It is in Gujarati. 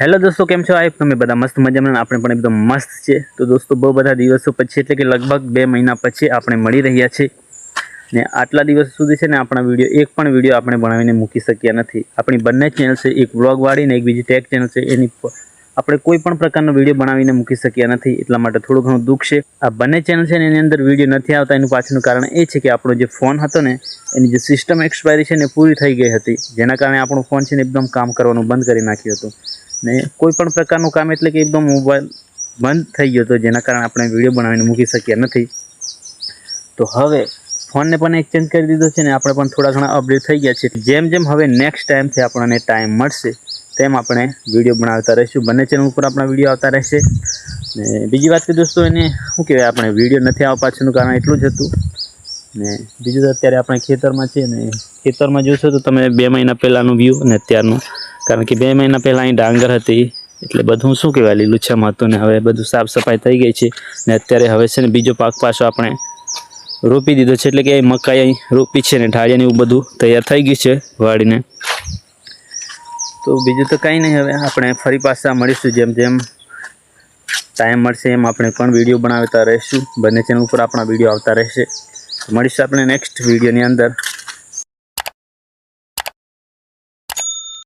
હેલો દોસ્તો, કેમ છો? આઈ તમે બધા મસ્ત મજામાં આપણે પણ એકદમ મસ્ત છે. તો દોસ્તો, બહુ બધા દિવસો પછી, એટલે કે લગભગ બે મહિના પછી આપણે મળી રહ્યા છે ને આટલા દિવસ સુધી છે ને આપણા વીડિયો, એક પણ વીડિયો આપણે બનાવીને મૂકી શક્યા નથી. આપણી બંને ચેનલ છે, એક વ્લોગવાળી ને એક બીજી ટેક ચેનલ છે, એની આપણે કોઈ પણ પ્રકારનો વીડિયો બનાવીને મૂકી શક્યા નથી. એટલા માટે થોડું ઘણું દુઃખ છે. આ બંને ચેનલ છે ને એની અંદર વીડિયો નથી આવતા, એનું પાછળનું કારણ એ છે કે આપણો જે ફોન હતો ને, એની જે સિસ્ટમ એક્સપાયરી છે ને પૂરી થઈ ગઈ હતી. જેના કારણે આપણો ફોન છે ને એકદમ કામ કરવાનું બંધ કરી નાખ્યું હતું. ને કોઈ પણ પ્રકારનું કામ એટલે કે એકદમ મોબાઈલ બંધ થઈ ગયો હતો જેના કારણે આપણે વીડિયો બનાવીને મૂકી શક્યા નથી. તો હવે ફોનને પણ એક્સચેન્જ કરી દીધો છે ને આપણે પણ થોડા ઘણા અપડેટ થઈ ગયા છે. જેમ જેમ હવે નેક્સ્ટ ટાઈમથી આપણને ટાઈમ મળશે, તેમ આપણે વીડિયો બનાવતા રહીશું. બંને ચેનલ ઉપર આપણા વીડિયો આવતા રહેશે. ને બીજી વાત કે દોસ્તો, એને શું કહેવાય, આપણે વીડિયો નથી આવવા પાછળનું કારણ એટલું જ હતું. ને બીજું તો અત્યારે આપણે ખેતરમાં છીએ ને, ખેતરમાં જોશો તો તમે બે મહિના પહેલાંનું વ્યૂ અને અત્યારનું. કારણ કે બે મહિના પહેલાં અહીં ડાંગર હતી, એટલે બધું શું કહેવાય લીલુંછમ હતું ને હવે બધું સાફ સફાઈ થઈ ગઈ છે ને અત્યારે હવે છે ને બીજો પાક પાછો આપણે રોપી દીધો છે. એટલે કે મકાઈ અહીં રોપી છે ને ઢાળિયા ને એવું બધું તૈયાર થઈ ગયું છે વાળીને તો બીજું તો કંઈ નહીં, હવે આપણે ફરી પાછા મળીશું જેમ જેમ ટાઈમ મળશે એમ આપણે પણ વીડિયો બનાવતા રહીશું. બંને ચેનલ ઉપર આપણા વીડિયો આવતા રહેશે. મળીશું આપણે નેક્સ્ટ વિડીયોની અંદર.